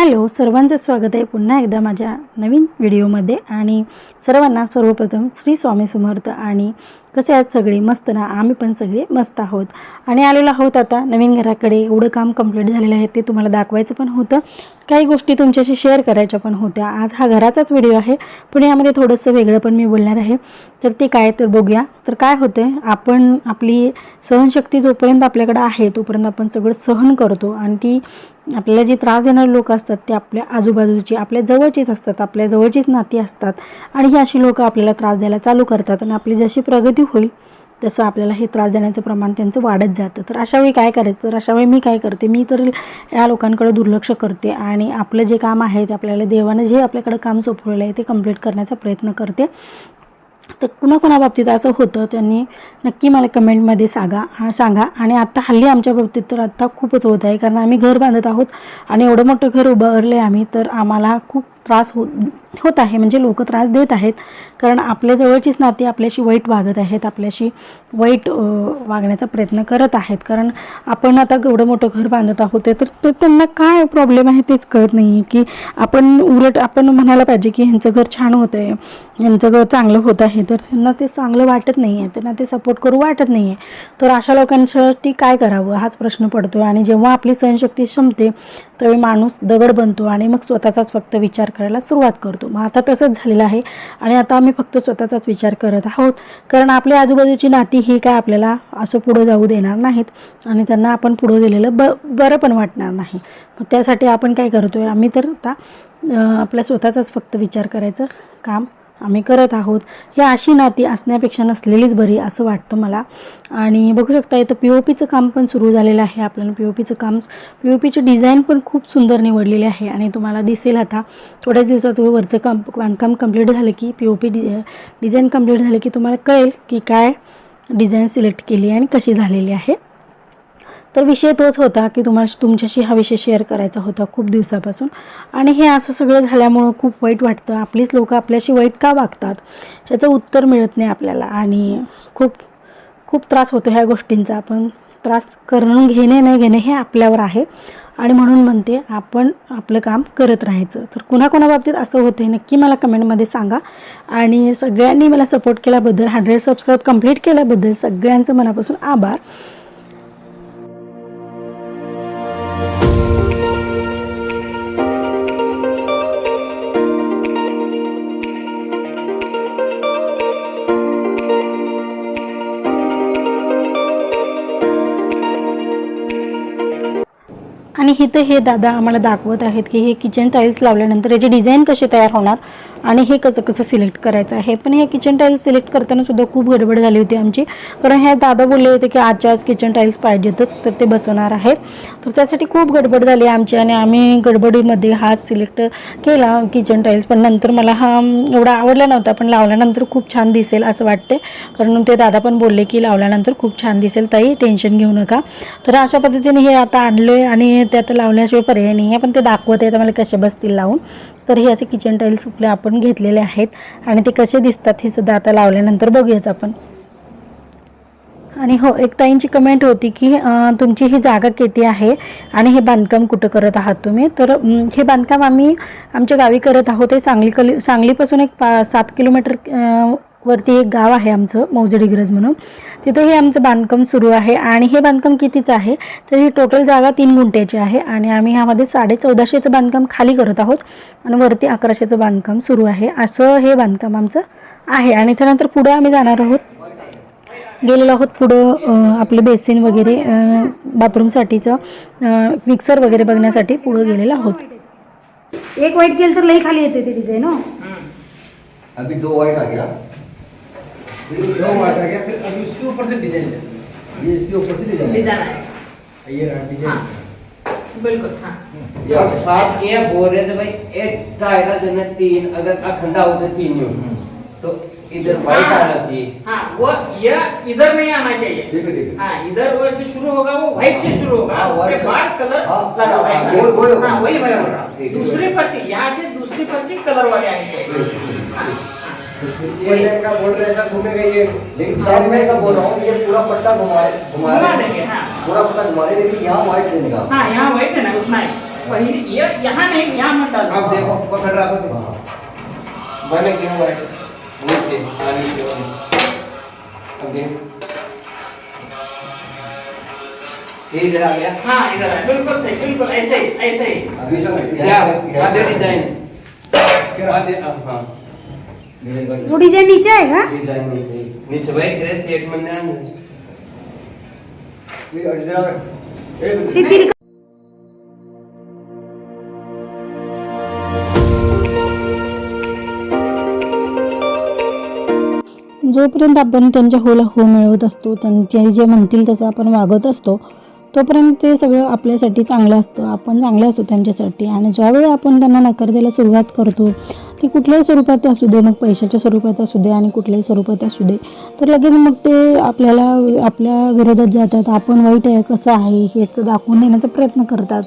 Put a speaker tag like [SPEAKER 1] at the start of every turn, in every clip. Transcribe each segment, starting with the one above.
[SPEAKER 1] Hello सर्वांचं स्वागत आहे पुन्हा एकदा माझ्या नवीन व्हिडिओमध्ये. आणि सर्वांना सर्वप्रथम श्री स्वामी समर्थ आणि कसे आहेत सगळे? मस्त ना? आम्ही पण सगळे मस्त आहोत. आणि आलेलो आहोत आता नवीन घराकडे. एवढं काम कंप्लीट झालेलं आहे ते तुम्हाला दाखवायचं पण होतं. काही गोष्टी तुमच्याशी शेअर करायच्या पण होत्या. आज हा घराचाच व्हिडिओ आहे. पण यामध्ये थोडंसं वेगळं पण मी बोलणार आहे. तर ते काय तर बघूया. तर काय होतं आहे आपण आपली सहनशक्ती जोपर्यंत आपल्याकडे आहे तोपर्यंत आपण सगळं सहन करतो. आणि ती आपल्याला जे त्रास देणारे लोक असतात ते आपल्या आजूबाजूची आपल्या जवळचीच असतात आपल्या जवळचीच नाती असतात आणि ही अशी लोक आपल्याला त्रास द्यायला चालू करतात आणि आपली जशी प्रगती होईल तसं आपल्याला हे त्रास देण्याचं प्रमाण त्यांचं वाढत जातं. तर अशावेळी काय करायचं? तर अशावेळी मी काय करते? मी तर या लोकांकडे दुर्लक्ष करते आणि आपलं जे काम आहे ते आपल्याला देवानं जे आपल्याकडे काम सोपवलेलं आहे ते कंप्लीट करण्याचा प्रयत्न करते. तर कुणाकुणाबाबतीत असं होतं त्यांनी नक्की मला कमेंटमध्ये सांगा सांगा. आणि आत्ता हल्ली आमच्या बाबतीत तर आत्ता खूपच होत आहे कारण आम्ही घर बांधत आहोत आणि एवढं मोठं घर उभारले आम्ही तर आम्हाला खूप त्रास हो होत आहे म्हणजे लोक त्रास देत आहेत. कारण आपल्या जवळचीच नाती आपल्याशी वाईट वागत आहेत आपल्याशी वाईट वागण्याचा प्रयत्न करत आहेत. कारण आपण आता एवढं मोठं घर बांधत आहोत ते तर त्यांना काय प्रॉब्लेम आहे तेच कळत नाही आहे की आपण उलट आपण म्हणायला पाहिजे की ह्यांचं घर छान होत आहे ह्यांचं घर चांगलं होत आहे तर त्यांना ते चांगलं वाटत नाही आहे त्यांना ते सपोर्ट करू वाटत नाही आहे तर अशा लोकांसाठी काय करावं हाच प्रश्न पडतो आणि जेव्हा आपली सहनशक्ती क्षमते त्यावेळी माणूस दगड बनतो आणि मग स्वतःचाच फक्त विचार करायला सुरुवात करतो. मग आता तसंच झालेलं आहे आणि आता आम्ही फक्त स्वतःचाच विचार करत आहोत. कारण आपल्या आजूबाजूची नाती ही काय आपल्याला असं पुढं जाऊ देणार नाहीत आणि त्यांना आपण पुढं गेलेलं ब बरं पण वाटणार नाही. मग त्यासाठी आपण काय करतो आहे आम्ही तर आता आपल्या स्वतःचाच फक्त विचार करायचं काम आम्ही करत आहोत. ही अशी नाती असण्यापेक्षा नसलेलीच बरी असं वाटतं मला. आणि बघू शकता इथं पी ओ पीचं काम पण सुरू झालेलं आहे. आपल्याला पी ओ पीचं काम पी ओ पीची डिझाईन पण खूप सुंदर निवडलेली आहे. आणि तुम्हाला दिसेल आता थोड्याच दिवसात वरचं काम बांधकाम कंप्लीट झालं की पी ओ पी डि डिझाईन कंप्लीट झालं की तुम्हाला कळेल की काय डिझाईन सिलेक्ट केली आहे आणि कशी झालेली आहे. तर विषय तोच होता की तुम्हाला तुमच्याशी हा विषय शेअर करायचा होता खूप दिवसापासून. आणि हे असं सगळं झाल्यामुळं खूप वाईट वाटतं. आपलीच लोकं आपल्याशी वाईट का वागतात? ह्याचं उत्तर मिळत नाही आपल्याला. आणि खूप खूप त्रास होतो ह्या गोष्टींचा. आपण त्रास करून घेणे नाही घेणे हे आपल्यावर आहे. आणि म्हणून म्हणते आपण आपलं काम करत राहायचं. तर कुणाकोणाबाबतीत असं होतं आहे नक्की मला कमेंटमध्ये सांगा. आणि सगळ्यांनी मला सपोर्ट केल्याबद्दल हंड्रेड सबस्क्राईब कंप्लीट केल्याबद्दल सगळ्यांचं मनापासून आभार. आणि इथं हे दादा आम्हाला दाखवत आहेत की हे किचन टाईल्स लावल्यानंतर याची डिझाईन कशी तयार होणार आणि हे कसं कसं सिलेक्ट करायचं आहे? पण हे किचन टाईल्स सिलेक्ट करताना सुद्धा खूप गडबड झाली होती आमची. कारण हे दादा बोलले होते की आजच्या आज किचन टाईल्स पाहिजेतच तर ते बसवणार आहेत. तर त्यासाठी खूप गडबड झाली आमची आणि आम्ही गडबडीमध्ये हा सिलेक्ट केला किचन टाईल्स पण नंतर मला हा एवढा आवडला नव्हता पण लावल्यानंतर खूप छान दिसेल असं वाटते कारण ते दादा पण बोलले की लावल्यानंतर खूप छान दिसेल. ताई टेन्शन घेऊ नका. तर अशा पद्धतीने हे आता आणलं आहे आणि ते आता लावल्याशिवाय पर्याय नाही आहे पण ते दाखवत आहे मला कसे बसतील लावून. तर हे असे किचन टाईल्स आपले आपण घेतलेले आहेत. आणि ते कसे दिसतात हे सुद्धा आता लावल्यानंतर बघूयाच आपण. आणि हो एक ताईंची कमेंट होती की तुमची ही जागा किती आहे आणि हे बांधकाम कुठं करत आहात तुम्ही? तर हे बांधकाम आम्ही आमच्या गावी करत आहोत. हे सांगली कली सांगलीपासून एक पा सात किलोमीटर वरती एक गाव आहे आमचं मौजे डिग्रज म्हणून. तिथे हे आमचं बांधकाम सुरू आहे आणि हे बांधकाम कितीचं आहे तर ही टोटल जागा तीन गुंठ्याची आहे आणि आम्ही ह्यामध्ये साडे चौदाशेचं बांधकाम खाली करत आहोत आणि वरती अकराशेचं बांधकाम सुरू आहे. असं हे बांधकाम आमचं आहे आणि त्यानंतर पुढं आम्ही जाणार आहोत. गेलेलो आहोत पुढं आपलं बेसिन वगैरे बाथरूमसाठीचं मिक्सर वगैरे बघण्यासाठी पुढं गेलेलो आहोत. एक वाईट केलं तर लई खाली येते ते डिझाईन हो.
[SPEAKER 2] अभी दो वाइट आ गया
[SPEAKER 3] दो वाट आ गया फिर अभी उसके ऊपर से डिज़ाइन है।
[SPEAKER 2] ये इसके ऊपर से डिज़ाइन
[SPEAKER 4] डिज़ाइन है।
[SPEAKER 3] ये रहा डिज़ाइन
[SPEAKER 4] हाँ। बिल्कुल हाँ।
[SPEAKER 5] अब सात ये बोल रहे थे भाई एक टायरा देना तीन अगर अखंडा होते तीन यूँ तो इधर वाइट आना चाहिए
[SPEAKER 4] हाँ। वो ये इधर नहीं आना चाहिए।
[SPEAKER 2] ठीक है ठीक है।
[SPEAKER 4] हाँ इधर वो जो शुरू होगा वो व्हाइट से शुरू होगा।
[SPEAKER 2] हाँ,
[SPEAKER 4] उसके बाद कलर
[SPEAKER 2] हाँ,
[SPEAKER 4] लगा है
[SPEAKER 2] हाँ। वही-।
[SPEAKER 4] हाँ मैं बोल रहा हूँ
[SPEAKER 5] है।
[SPEAKER 4] दूसरी पर्ची यहाँ से दूसरी पर्ची कलर वाले आने चाहिए।
[SPEAKER 3] ये का बॉर्डर ऐसा घूमेगा ये
[SPEAKER 2] लेकिन साथ में ऐसा बोल रहा हूँ ये पूरा पट्टा घुमाए
[SPEAKER 4] घुमा देंगे हाँ।
[SPEAKER 2] पूरा पट्टा घुमा रहे लेकिन यहाँ व्हाइट नहीं निकाल।
[SPEAKER 4] हाँ यहाँ व्हाइट है ना उतना ही। पहले ये यहाँ नहीं यहाँ मत डालो।
[SPEAKER 5] अब देखो पकड़ रहा तो बने क्यों हुआ नीचे हाँ नीचे वाली। ये इधर आ गया।
[SPEAKER 4] हाँ इधर है। बिल्कुल सही बिल्कुल ऐसे ही ऐसे ही।
[SPEAKER 2] अभी सब
[SPEAKER 5] क्या? आधे डिज़ाइन आधे हाँ।
[SPEAKER 1] वो नीचे
[SPEAKER 5] डिजाइन नीचे. नीचे भाई तेरे सेट में ना
[SPEAKER 1] ती तिरक जोपर्यंत आपण त्यांच्या होला हो मिळवत असतो त्यांचे जे म्हणतील तसं आपण वागत असतो तोपर्यंत ते सगळं आपल्यासाठी चांगलं असतं. आपण चांगले असतो त्यांच्यासाठी. आणि ज्यावेळी आपण त्यांना नकार द्यायला सुरुवात करतो ती कुठल्याही स्वरूपात असू दे मग पैशाच्या स्वरूपात असू दे आणि कुठल्याही स्वरूपात असू दे. तर लगेच मग ते आपल्याला आपल्या विरोधात जातात. आपण वाईट आहे कसं आहे हे तर दाखवून देण्याचा प्रयत्न करतात.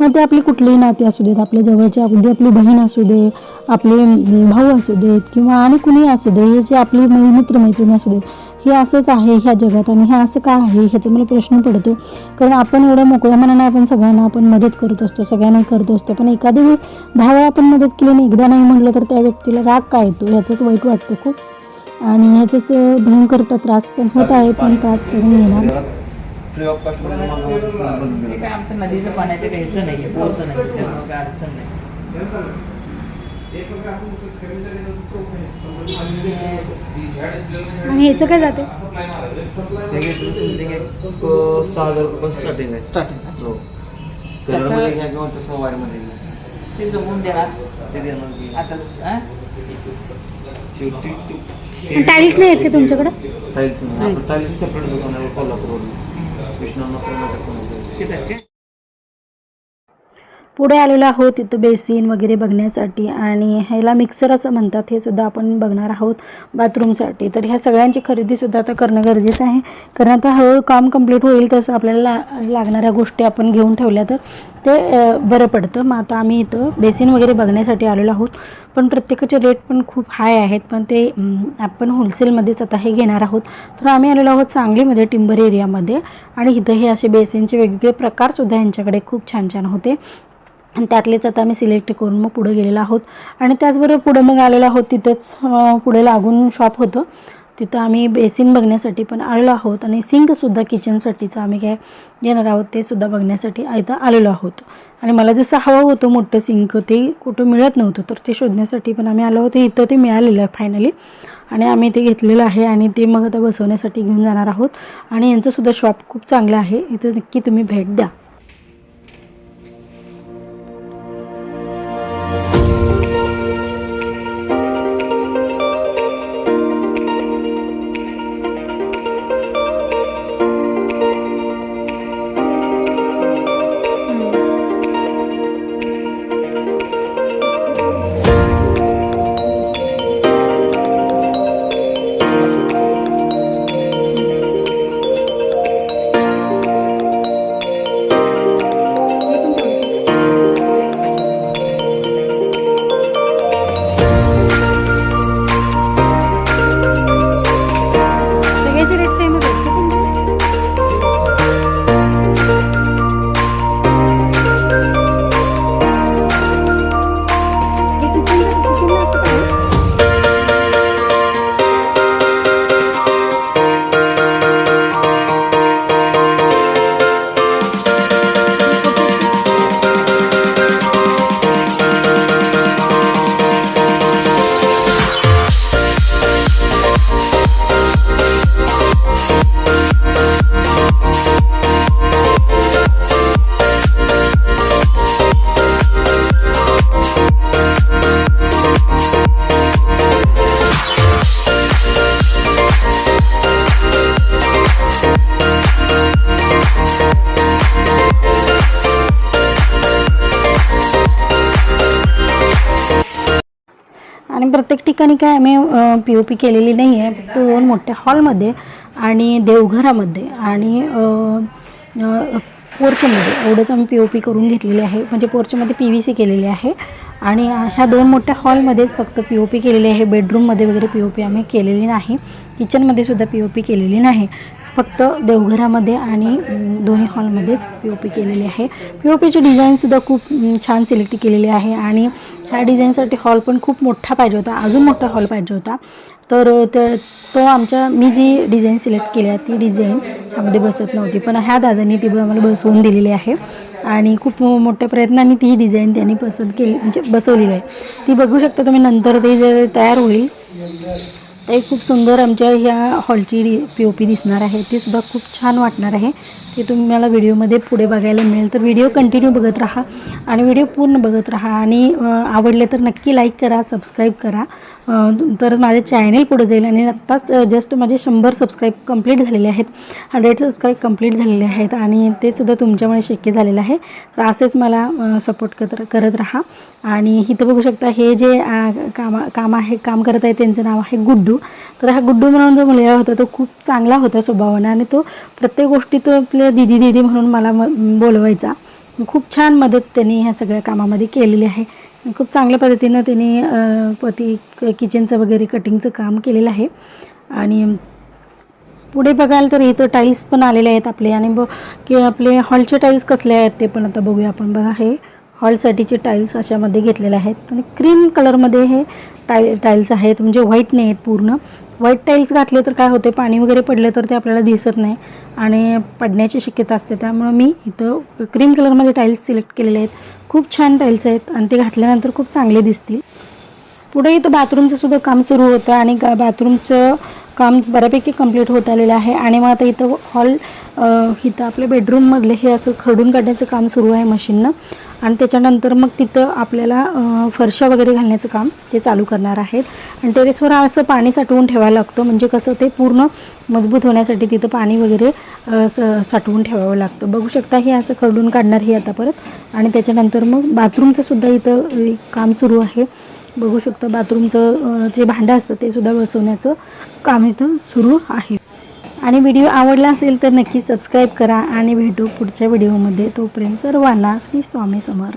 [SPEAKER 1] मग ते आपली कुठलीही नाती असू देत आपल्या जवळचे अगदी आपली बहीण असू दे आपले भाऊ असू देत किंवा आणि कुणी असू दे जे आपली मै- मित्रमैत्रिणी असू देत हे असंच आहे ह्या जगात आणि हे असं का आहे ह्याचा मला प्रश्न पडतो. कारण आपण एवढ्या मोकळ्या मनाने आपण सगळ्यांना आपण मदत करत असतो सगळ्यांना करत असतो. पण एखाद्या वेळेस दहा वेळा आपण मदत केली आणि एकदा नाही म्हटलं तर त्या व्यक्तीला राग काय येतो? ह्याचंच वाईट वाटतं खूप. आणि ह्याचंच भयंकरता त्रास पण होत आहे पण त्रास करून
[SPEAKER 4] येणार आमचं नदीचं पाण्याचं घ्यायचं नाही अडचण नाही.
[SPEAKER 1] आणि ह्याचं काय जाते?
[SPEAKER 2] ते घेतलं समथिंग एक अं, सहा हजार रुपये स्टार्टिंग आहे.
[SPEAKER 4] स्टार्टिंग
[SPEAKER 2] हो.
[SPEAKER 4] त्याचं-
[SPEAKER 2] कलरमध्ये घ्या किंवा तसं वायरमध्ये घ्या.
[SPEAKER 4] ते जमवून देणार
[SPEAKER 2] ते देणार की
[SPEAKER 4] आता हा?
[SPEAKER 2] शेवटी ते-
[SPEAKER 1] टाईल्स नाही आहेत का तुमच्याकडे?
[SPEAKER 2] टाईल्स नाही. आपण टाईल्स सेपरेट दुकान आहे कोल्हापूरवरून. कृष्णा समजलं
[SPEAKER 4] किती आहे?
[SPEAKER 1] पुढे आलेलो आहोत तिथं बेसिन वगैरे बघण्यासाठी आणि ह्याला मिक्सर असं म्हणतात हे सुद्धा आपण बघणार आहोत बाथरूमसाठी. तर ह्या सगळ्यांची खरेदीसुद्धा आता करणं गरजेचं आहे. कारण आता हळूहळू काम कंप्लीट होईल तसं आपल्याला ला लागणाऱ्या गोष्टी आपण घेऊन ठेवल्या तर ते बरं पडतं. मग आता आम्ही इथं बेसिन वगैरे बघण्यासाठी आलेलो आहोत. पण प्रत्येकाचे रेट पण खूप हाय आहेत. पण ते आपण होलसेलमध्येच आता हे घेणार आहोत. तर आम्ही आलेलो आहोत सांगलीमध्ये टिंबर एरियामध्ये आणि इथं हे असे बेसिनचे वेगवेगळे प्रकारसुद्धा यांच्याकडे खूप छान छान होते. आणि त्यातलेच आता आम्ही सिलेक्ट करून मग पुढे गेलेलो आहोत. आणि त्याचबरोबर पुढं मग आलेलो आहोत तिथेच पुढे लागून शॉप होतं. तिथं आम्ही बेसिन बघण्यासाठी पण आलेलो आहोत आणि सिंकसुद्धा किचनसाठीचं आम्ही काय घेणार आहोत ते सुद्धा बघण्यासाठी इथं आलेलो आहोत. आणि मला जसं हवं होतं मोठं सिंक ते कुठं मिळत नव्हतं तर ते शोधण्यासाठी पण आम्ही आलो होतो. इथं ते मिळालेलं आहे फायनली आणि आम्ही ते घेतलेलं आहे आणि ते मग आता बसवण्यासाठी घेऊन जाणार आहोत. आणि यांचंसुद्धा शॉप खूप चांगलं आहे. इथं नक्की तुम्ही भेट द्या. आणि प्रत्येक ठिकाणी काय आम्ही पी ओ पी केलेली नाही आहे. फक्त दोन मोठ्या हॉलमध्ये आणि देवघरामध्ये आणि पोर्चमध्ये. एवढंच आम्ही पी ओ पी करून घेतलेले आहे. म्हणजे पोर्चमध्ये पी व्ही सी केलेली आहे. आणि ह्या दोन मोठ्या हॉलमध्येच फक्त पी ओ पी केलेली आहे. बेडरूममध्ये वगैरे पी ओ पी आम्ही केलेली नाही. किचनमध्ये सुद्धा पी ओ पी केलेली नाही. फक्त देवघरामध्ये आणि दोन्ही हॉलमध्येच पी ओ पी केलेली आहे. पी ओ पीची डिझाईनसुद्धा खूप छान सिलेक्ट केलेली आहे. आणि ह्या डिझाईनसाठी हॉल पण खूप मोठा पाहिजे होता अजून मोठा हॉल पाहिजे होता. तर ते तो आमच्या मी जी डिझाईन सिलेक्ट केली आहे ती डिझाईन त्यामध्ये बसत नव्हती. पण ह्या दादांनी ती आम्हाला बसवून दिलेली आहे. आणि खूप मोठ्या प्रयत्नाने ती डिझाईन त्यांनी पसंत केली म्हणजे बसवलेली आहे. ती बघू शकता तुम्ही नंतर ते जर तयार होईल ते खूप सुंदर आमच्या ह्या हॉलची डी पी ओ पी दिसणार आहे. ती सुद्धा खूप छान वाटणार आहे. ते तुम्हाला व्हिडिओमध्ये पुढे बघायला मिळेल. तर व्हिडिओ कंटिन्यू बघत राहा आणि व्हिडिओ पूर्ण बघत राहा. आणि आवडले तर नक्की लाईक करा सबस्क्राईब करा. तर माझे चॅनेल पुढे जाईल आणि आत्ताच जस्ट माझे शंभर सबस्क्राईब कंप्लीट झालेले आहेत. हंड्रेड सबस्क्राईब कंप्लीट झालेले आहेत आणि ते सुद्धा तुमच्यामुळे शक्य झालेलं आहे. तर असेच मला सपोर्ट करत करत राहा. आणि इथं बघू शकता हे जे कामा काम आहे काम करत आहे त्यांचं नाव आहे गुड्डू. तर हा गुड्डू म्हणून जो मुलगा होता तो खूप चांगला होता स्वभावाने आणि तो प्रत्येक गोष्टीत आपल्या दिदी दिदी म्हणून मला म बोलवायचा. खूप छान मदत त्यांनी ह्या सगळ्या कामामध्ये केलेली आहे. खूप चांगल्या पद्धतीनं त्यांनी पती किचनचं वगैरे कटिंगचं काम केलेलं आहे. आणि पुढे बघाल तर इथं टाईल्स पण आलेले आहेत आपले. आणि ब की आपले हॉलचे टाईल्स कसले आहेत ते पण आता बघूया आपण. बघा हे हॉलसाठीचे टाईल्स अशामध्ये घेतलेले आहेत. आणि क्रीम कलरमध्ये हे टाई टाईल्स आहेत. म्हणजे व्हाईट नाही आहेत पूर्ण. व्हाईट टाईल्स घातले तर काय होते? पाणी वगैरे पडले तर ते आपल्याला दिसत नाही. आणि पडण्याची शक्यता असते. त्यामुळं मी इथं क्रीम कलरमध्ये टाईल्स सिलेक्ट केलेले आहेत. खूप छान टाईल्स आहेत आणि ते घातल्यानंतर खूप चांगले दिसतील. पुढे इथं बाथरूमचं सुद्धा काम सुरू होतं आणि बाथरूमचं काम बऱ्यापैकी कंप्लीट होत आलेलं आहे. आणि मग आता इथं हॉल इथं आपल्या बेडरूममधले हे असं खडून काढण्याचं काम सुरू आहे मशीननं आणि त्याच्यानंतर मग तिथं आपल्याला फरशा वगैरे घालण्याचं काम ते चालू करणार आहेत. आणि टेरेसवर असं पाणी साठवून ठेवायला लागतं. म्हणजे कसं ते पूर्ण मजबूत होण्यासाठी तिथं पाणी वगैरे साठवून ठेवावं लागतं. बघू शकता हे असं खडून काढणार हे आता परत. आणि त्याच्यानंतर मग बाथरूमचं सुद्धा इथं काम सुरू आहे. बघू शकता बाथरूमचं जे भांडं असतं ते सुद्धा बसवण्याचं काम इथं सुरू आहे. आणि व्हिडिओ आवडला असेल तर नक्की सबस्क्राईब करा आणि भेटू पुढच्या व्हिडिओमध्ये. तोपर्यंत सर्वांना श्री स्वामी समर्थ.